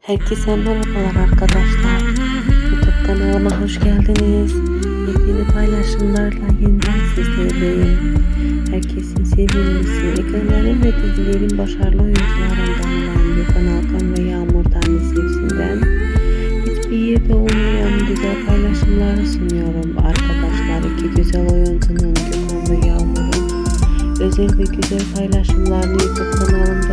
Herkese merhabalar arkadaşlar. YouTube kanalıma hoş geldiniz. Yepyeni paylaşımlarla yeniden sizlerleyim. Herkesin sevgilisi, ekranların ve dizilerin başarılı oyuncularından olan Gökhan Alkan ve Yağmur Tane Sevsin'den hiçbir yerde olmayan güzel paylaşımları sunuyorum. Arkadaşlar iki güzel oyuncunun Gökhan ve Yağmur'un özel ve güzel paylaşımlarını YouTube kanalımda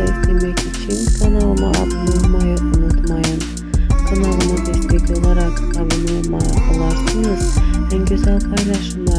için güzel paylaşımlar